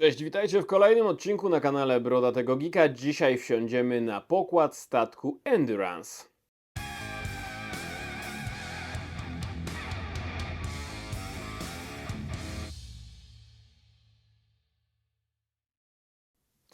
Cześć, witajcie w kolejnym odcinku na kanale Brodatego Geeka. Dzisiaj wsiądziemy na pokład statku Endurance.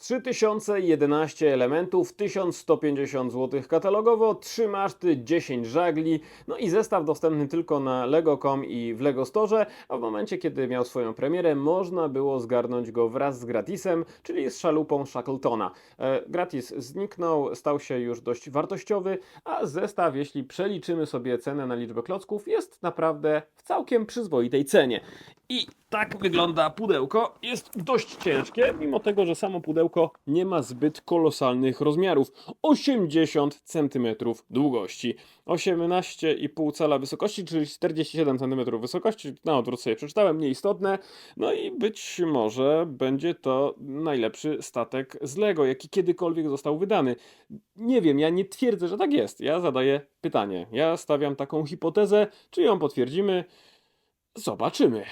Trzy tysiące jedenaście elementów, 1150 zł katalogowo, 3 maszty, 10 żagli, no i zestaw dostępny tylko na Lego.com i w Lego Store, a w momencie kiedy miał swoją premierę można było zgarnąć go wraz z gratisem, czyli z szalupą Shackletona. E, gratis zniknął, stał się już dość wartościowy, a zestaw, jeśli przeliczymy sobie cenę na liczbę klocków, jest naprawdę w całkiem przyzwoitej cenie. I tak wygląda pudełko. Jest dość ciężkie, mimo tego, że samo pudełko nie ma zbyt kolosalnych rozmiarów. 80 cm długości, 18,5 cala wysokości, czyli 47 cm wysokości. Na odwrót sobie przeczytałem, nieistotne. No i być może będzie to najlepszy statek z Lego, jaki kiedykolwiek został wydany. Nie wiem, ja nie twierdzę, że tak jest. Ja zadaję pytanie. Ja stawiam taką hipotezę, czy ją potwierdzimy. Zobaczymy.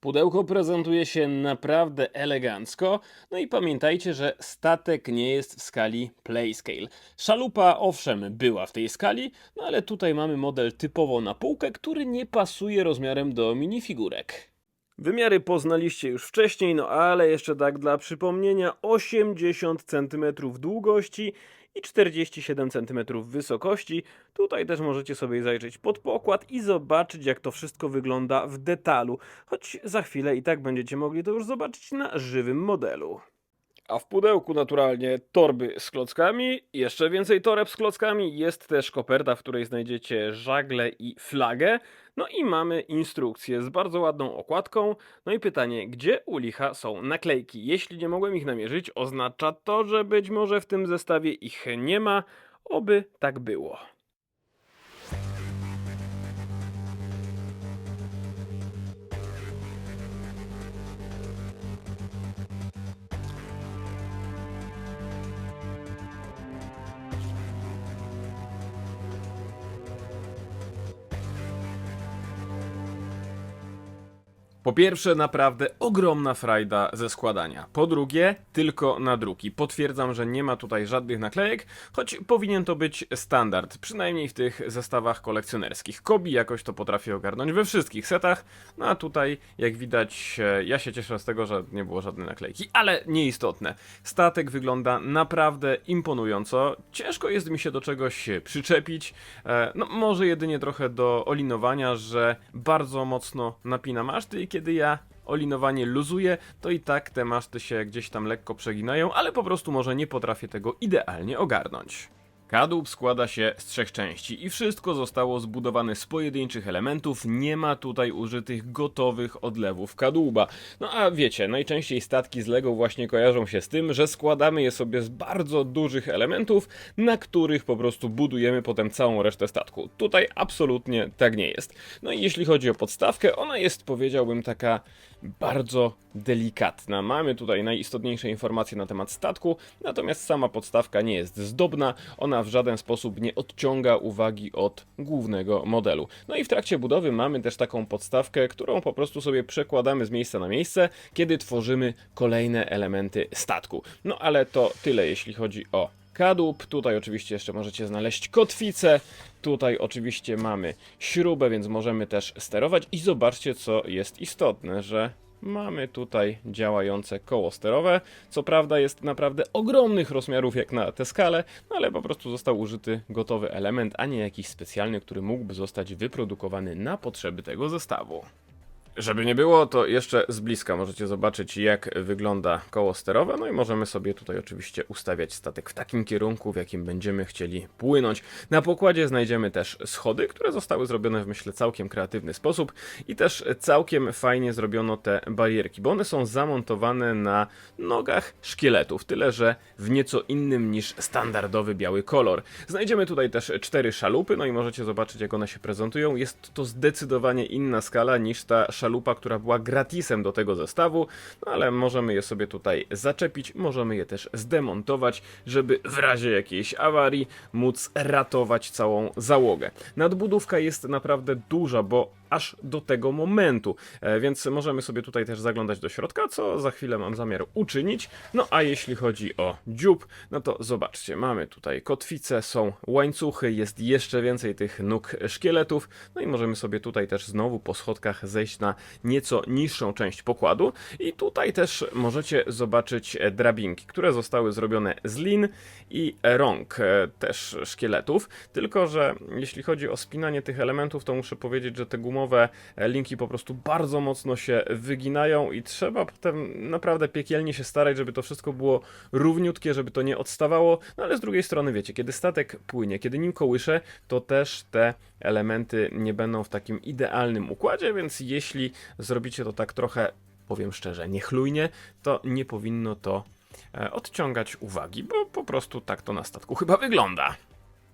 Pudełko prezentuje się naprawdę elegancko. No i pamiętajcie, że statek nie jest w skali Playscale. Szalupa owszem była w tej skali, no ale tutaj mamy model typowo na półkę, który nie pasuje rozmiarem do minifigurek. Wymiary poznaliście już wcześniej, no ale jeszcze tak dla przypomnienia 80 cm długości i 47 cm wysokości. Tutaj też możecie sobie zajrzeć pod pokład i zobaczyć jak to wszystko wygląda w detalu, choć za chwilę i tak będziecie mogli to już zobaczyć na żywym modelu. A w pudełku naturalnie torby z klockami, jeszcze więcej toreb z klockami, jest też koperta, w której znajdziecie żagle i flagę. No i mamy instrukcję z bardzo ładną okładką. No i pytanie, gdzie u licha są naklejki? Jeśli nie mogłem ich namierzyć, oznacza to, że być może w tym zestawie ich nie ma. Oby tak było. Po pierwsze, naprawdę ogromna frajda ze składania. Po drugie, tylko na druki. Potwierdzam, że nie ma tutaj żadnych naklejek, choć powinien to być standard, przynajmniej w tych zestawach kolekcjonerskich. Kobi jakoś to potrafi ogarnąć we wszystkich setach, no a tutaj, jak widać, e, ja się cieszę z tego, że nie było żadnej naklejki, ale nieistotne. Statek wygląda naprawdę imponująco. Ciężko jest mi się do czegoś przyczepić. E, No, może jedynie trochę do olinowania, że bardzo mocno napina maszty i kiedy ja olinowanie luzuję, to i tak te maszty się gdzieś tam lekko przeginają, ale po prostu może nie potrafię tego idealnie ogarnąć. Kadłub składa się z trzech części i wszystko zostało zbudowane z pojedynczych elementów, nie ma tutaj użytych gotowych odlewów kadłuba. No a wiecie, najczęściej statki z Lego właśnie kojarzą się z tym, że składamy je sobie z bardzo dużych elementów, na których po prostu budujemy potem całą resztę statku. Tutaj absolutnie tak nie jest. No i jeśli chodzi o podstawkę, ona jest powiedziałbym taka bardzo delikatna. Mamy tutaj najistotniejsze informacje na temat statku, natomiast sama podstawka nie jest zdobna, ona w żaden sposób nie odciąga uwagi od głównego modelu. No i w trakcie budowy mamy też taką podstawkę, którą po prostu sobie przekładamy z miejsca na miejsce, kiedy tworzymy kolejne elementy statku. No ale to tyle, jeśli chodzi o kadłub. Tutaj oczywiście jeszcze możecie znaleźć kotwicę. Tutaj oczywiście mamy śrubę, więc możemy też sterować. I zobaczcie, co jest istotne, że mamy tutaj działające koło sterowe. Co prawda jest naprawdę ogromnych rozmiarów jak na tę skalę, no ale po prostu został użyty gotowy element, a nie jakiś specjalny, który mógłby zostać wyprodukowany na potrzeby tego zestawu. Żeby nie było, to jeszcze z bliska możecie zobaczyć, jak wygląda koło sterowe. No i możemy sobie tutaj oczywiście ustawiać statek w takim kierunku, w jakim będziemy chcieli płynąć. Na pokładzie znajdziemy też schody, które zostały zrobione w myślę całkiem kreatywny sposób i też całkiem fajnie zrobiono te barierki, bo one są zamontowane na nogach szkieletów, tyle że w nieco innym niż standardowy biały kolor. Znajdziemy tutaj też cztery szalupy, no i możecie zobaczyć, jak one się prezentują. Jest to zdecydowanie inna skala niż ta szalupa szalupa, która była gratisem do tego zestawu, no ale możemy je sobie tutaj zaczepić, możemy je też zdemontować, żeby w razie jakiejś awarii móc ratować całą załogę. Nadbudówka jest naprawdę duża, bo aż do tego momentu, e, więc możemy sobie tutaj też zaglądać do środka, co za chwilę mam zamiar uczynić. No a jeśli chodzi o dziób, no to zobaczcie, mamy tutaj kotwice, są łańcuchy, jest jeszcze więcej tych nóg szkieletów, no i możemy sobie tutaj też znowu po schodkach zejść na nieco niższą część pokładu. I tutaj też możecie zobaczyć e, drabinki, które zostały zrobione z lin i rąk e, też szkieletów, tylko że jeśli chodzi o spinanie tych elementów, to muszę powiedzieć, że te gumowe e, linki po prostu bardzo mocno się wyginają i trzeba potem naprawdę piekielnie się starać, żeby to wszystko było równiutkie, żeby to nie odstawało, no ale z drugiej strony wiecie, kiedy statek płynie, kiedy nim kołysze, to też te elementy nie będą w takim idealnym układzie, więc jeśli zrobicie to tak trochę, powiem szczerze, niechlujnie, to nie powinno to e, odciągać uwagi, bo po prostu tak to na statku chyba wygląda.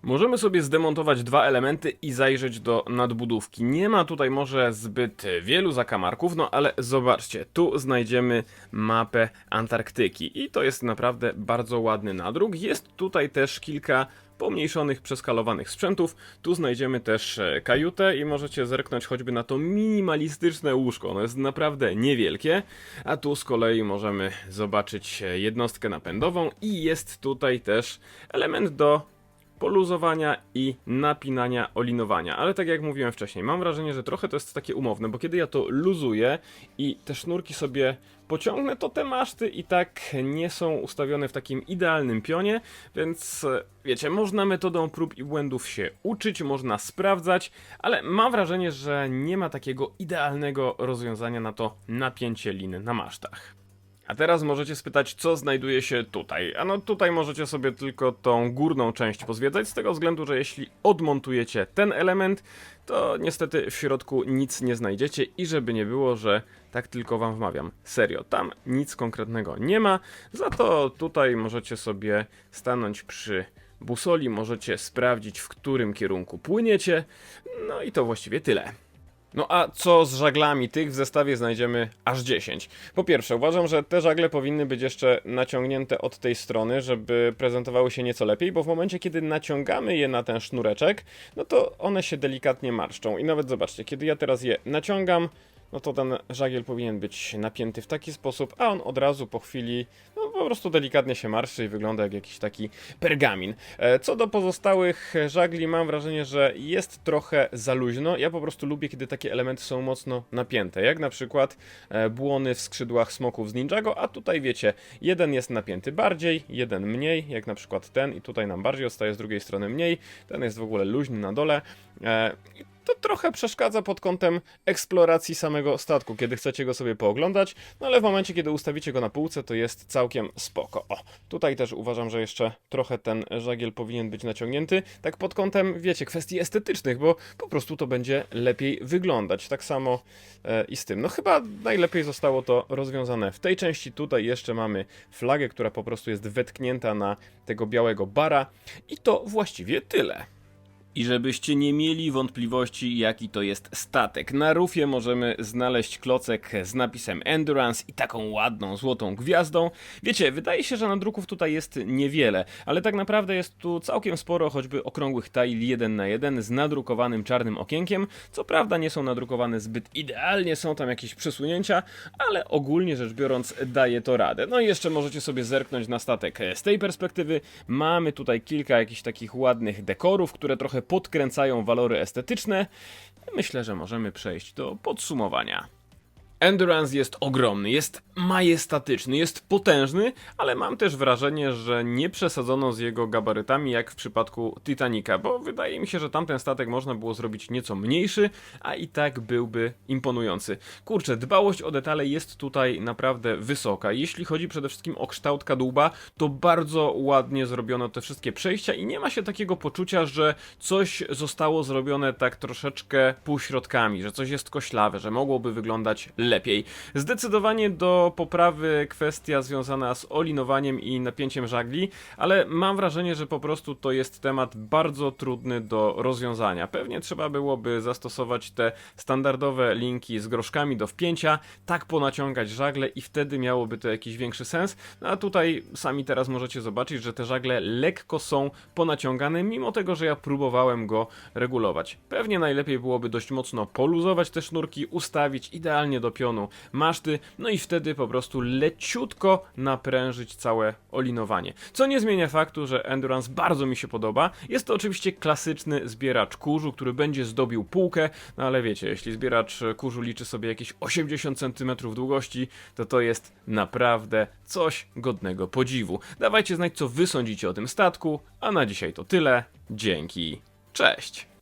Możemy sobie zdemontować dwa elementy i zajrzeć do nadbudówki. Nie ma tutaj może zbyt wielu zakamarków, no ale zobaczcie, tu znajdziemy mapę Antarktyki i to jest naprawdę bardzo ładny nadruk. Jest tutaj też kilka pomniejszonych, przeskalowanych sprzętów. Tu znajdziemy też e, kajutę i możecie zerknąć choćby na to minimalistyczne łóżko. Ono jest naprawdę niewielkie, a tu z kolei możemy zobaczyć e, jednostkę napędową i jest tutaj też element do poluzowania i napinania olinowania. Ale tak jak mówiłem wcześniej, mam wrażenie, że trochę to jest takie umowne, bo kiedy ja to luzuję i te sznurki sobie pociągnę, to te maszty i tak nie są ustawione w takim idealnym pionie, więc e, wiecie, można metodą prób i błędów się uczyć, można sprawdzać, ale mam wrażenie, że nie ma takiego idealnego rozwiązania na to napięcie liny na masztach. A teraz możecie spytać, co znajduje się tutaj. A no tutaj możecie sobie tylko tą górną część pozwiedzać, z tego względu, że jeśli odmontujecie ten element, to niestety w środku nic nie znajdziecie i żeby nie było, że tak tylko wam wmawiam. Serio, tam nic konkretnego nie ma, za to tutaj możecie sobie stanąć przy busoli, możecie sprawdzić, w którym kierunku płyniecie, no i to właściwie tyle. No a co z żaglami? Tych w zestawie znajdziemy aż 10. Po pierwsze, uważam, że te żagle powinny być jeszcze naciągnięte od tej strony, żeby prezentowały się nieco lepiej, bo w momencie, kiedy naciągamy je na ten sznureczek, no to one się delikatnie marszczą. I nawet zobaczcie, kiedy ja teraz je naciągam, no to ten żagiel powinien być napięty w taki sposób, a on od razu po chwili no, po prostu delikatnie się marszczy i wygląda jak jakiś taki pergamin. E, Co do pozostałych żagli, mam wrażenie, że jest trochę za luźno. Ja po prostu lubię, kiedy takie elementy są mocno napięte, jak na przykład e, błony w skrzydłach smoków z Ninjago, a tutaj wiecie, jeden jest napięty bardziej, jeden mniej, jak na przykład ten i tutaj nam bardziej odstaje, z drugiej strony mniej, ten jest w ogóle luźny na dole. To trochę przeszkadza pod kątem eksploracji samego statku, kiedy chcecie go sobie pooglądać, no ale w momencie, kiedy ustawicie go na półce, to jest całkiem spoko. O, tutaj też uważam, że jeszcze trochę ten żagiel powinien być naciągnięty, tak pod kątem, wiecie, kwestii estetycznych, bo po prostu to będzie lepiej wyglądać. Tak samo e, i z tym. No chyba najlepiej zostało to rozwiązane w tej części. Tutaj jeszcze mamy flagę, która po prostu jest wetknięta na tego białego bara i to właściwie tyle. I żebyście nie mieli wątpliwości, jaki to jest statek. Na rufie możemy znaleźć klocek z napisem Endurance i taką ładną złotą gwiazdą. Wiecie, wydaje się, że nadruków tutaj jest niewiele, ale tak naprawdę jest tu całkiem sporo choćby okrągłych tail 1 na 1 z nadrukowanym czarnym okienkiem. Co prawda nie są nadrukowane zbyt idealnie, są tam jakieś przesunięcia, ale ogólnie rzecz biorąc daje to radę. No i jeszcze możecie sobie zerknąć na statek z tej perspektywy. Mamy tutaj kilka jakichś takich ładnych dekorów, które trochę podkręcają walory estetyczne. Myślę, że możemy przejść do podsumowania. Endurance jest ogromny, jest majestatyczny, jest potężny, ale mam też wrażenie, że nie przesadzono z jego gabarytami jak w przypadku Titanica, bo wydaje mi się, że tamten statek można było zrobić nieco mniejszy, a i tak byłby imponujący. Kurczę, dbałość o detale jest tutaj naprawdę wysoka. Jeśli chodzi przede wszystkim o kształt kadłuba, to bardzo ładnie zrobiono te wszystkie przejścia i nie ma się takiego poczucia, że coś zostało zrobione tak troszeczkę półśrodkami, że coś jest koślawe, że mogłoby wyglądać lepiej. Lepiej. Zdecydowanie do poprawy kwestia związana z olinowaniem i napięciem żagli, ale mam wrażenie, że po prostu to jest temat bardzo trudny do rozwiązania. Pewnie trzeba byłoby zastosować te standardowe linki z groszkami do wpięcia, tak ponaciągać żagle i wtedy miałoby to jakiś większy sens. No a tutaj sami teraz możecie zobaczyć, że te żagle lekko są ponaciągane, mimo tego, że ja próbowałem go regulować. Pewnie najlepiej byłoby dość mocno poluzować te sznurki, ustawić idealnie do pionu maszty, no i wtedy po prostu leciutko naprężyć całe olinowanie. Co nie zmienia faktu, że Endurance bardzo mi się podoba. Jest to oczywiście klasyczny zbieracz kurzu, który będzie zdobił półkę, no ale wiecie, jeśli zbieracz kurzu liczy sobie jakieś 80 cm długości, to to jest naprawdę coś godnego podziwu. Dawajcie znać, co wy sądzicie o tym statku, a na dzisiaj to tyle. Dzięki. Cześć!